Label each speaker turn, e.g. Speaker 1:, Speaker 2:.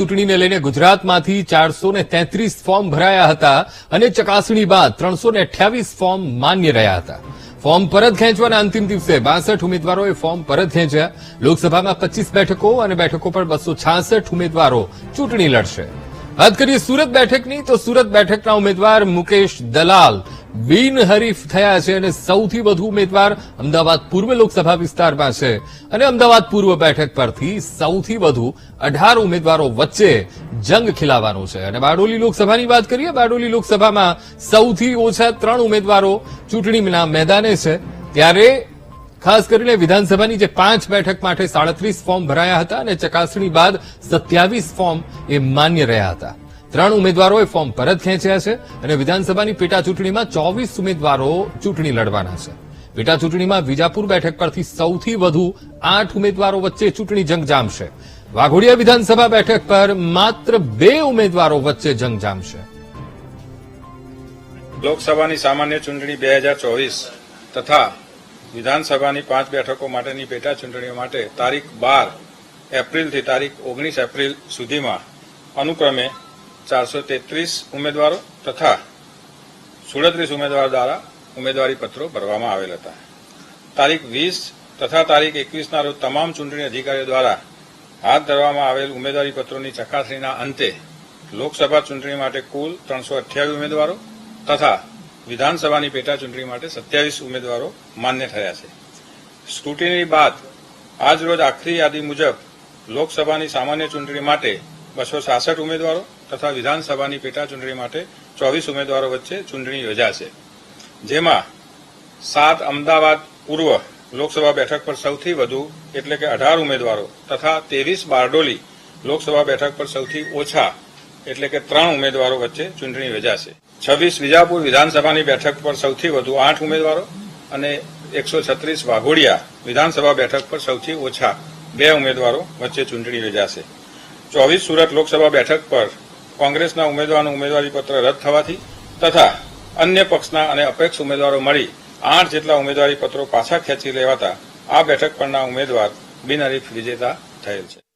Speaker 1: ચૂંટણીને લઈને ગુજરાતમાંથી ચારસો ફોર્મ ભરાયા હતા અને ચકાસણી બાદ ત્રણસો ફોર્મ માન્ય રહ્યા હતા. ફોર્મ પરત ખેંચવાના અંતિમ દિવસે બાસઠ ઉમેદવારોએ ફોર્મ પરત ખેંચ્યા. લોકસભામાં પચીસ બેઠકો અને બેઠકો પર બસો ઉમેદવારો ચૂંટણી લડશે. વાત કરીએ સુરત બેઠકની, તો સુરત બેઠકના ઉમેદવાર મુકેશ દલાલ બિનહરીફ થયા છે અને સૌથી વધુ ઉમેદવાર અમદાવાદ પૂર્વ લોકસભા વિસ્તારમાં છે. અને અમદાવાદ પૂર્વ બેઠક પરથી સૌથી વધુ અઢાર ઉમેદવારો વચ્ચે જંગ ખીલાવાનો છે. અને બારડોલી લોકસભાની વાત કરીએ, બારડોલી લોકસભામાં સૌથી ઓછા ત્રણ ઉમેદવારો ચૂંટણીના મેદાને છે. ત્યારે ખાસ કરીને વિધાનસભાની જે પાંચ બેઠક માટે સાડત્રીસ ફોર્મ ભરાયા હતા અને ચકાસણી બાદ સત્યાવીસ ફોર્મ એ માન્ય રહ્યા હતા. ત્રણ ઉમેદવારોએ ફોર્મ પરત ખેંચ્યા છે અને વિધાનસભાની પેટા ચૂંટણીમાં ચોવીસ ઉમેદવારો ચૂંટણી લડવાના છે. પેટા ચૂંટણીમાં વિજાપુર બેઠક પરથી સૌથી વધુ આઠ ઉમેદવારો વચ્ચે ચૂંટણી જંગ જામશે વાઘોડિયા વિધાનસભા બેઠક પર માત્ર બે ઉમેદવારો વચ્ચે જંગ જામશે
Speaker 2: લોકસભાની સામાન્ય ચૂંટણી બે હજાર ચોવીસ તથા વિધાનસભાની પાંચ બેઠકો માટેની પેટા ચૂંટણીઓ માટે તારીખ બાર એપ્રિલથી તારીખ ઓગણીસ એપ્રિલ સુધીમાં અનુક્રમે ચારસો તેત્રીસ ઉમેદવારો તથા સુડત્રીસ ઉમેદવારો દ્વારા ઉમેદવારી પત્રો ભરવામાં આવેલ હતા. તારીખ વીસ તથા તારીખ એકવીસના રોજ તમામ ચૂંટણી અધિકારીઓ દ્વારા હાથ ધરવામાં આવેલ ઉમેદવારી પત્રોની ચકાસણીના અંતે લોકસભા ચૂંટણી માટે કુલ ત્રણસો અઠ્યાવીસ ઉમેદવારો તથા વિધાનસભાની પેટા ચૂંટણી માટે સત્યાવીસ ઉમેદવારો માન્ય થયા છે. સ્ક્રુટિની બાદ આજ રોજ આખરી યાદી મુજબ લોકસભાની સામાન્ય ચૂંટણી માટે બસો સાસઠ ઉમેદવારો તથા વિધાનસભાની પેટા ચૂંટણી માટે ચોવીસ ઉમેદવારો વચ્ચે ચૂંટણી યોજાશે. જેમાં સાત અમદાવાદ પૂર્વ લોકસભા બેઠક પર સૌથી વધુ, એટલે કે અઢાર ઉમેદવારો તથા ત્રેવીસ બારડોલી લોકસભા બેઠક પર સૌથી ઓછા, એટલે કે ત્રણ ઉમેદવારો વચ્ચે ચૂંટણી યોજાશે. છવ્વીસ વિજાપુર વિધાનસભાની બેઠક પર સૌથી વધુ આઠ ઉમેદવારો અને એકસો છત્રીસ વાઘોડિયા વિધાનસભા બેઠક પર સૌથી ઓછા બે ઉમેદવારો વચ્ચે ચૂંટણી યોજાશે. ચોવીસ સુરત લોકસભા બેઠક પર કોંગ્રેસના ઉમેદવારનું ઉમેદવારીપત્ર રદ થવાથી તથા અન્ય પક્ષના અને અપેક્ષ ઉમેદવારો મળી આઠ જેટલા ઉમેદવારીપત્રો પાછા ખેંચી લેવાતા આ બેઠક પરના ઉમેદવાર બિનહરીફ વિજેતા થયેલ છે.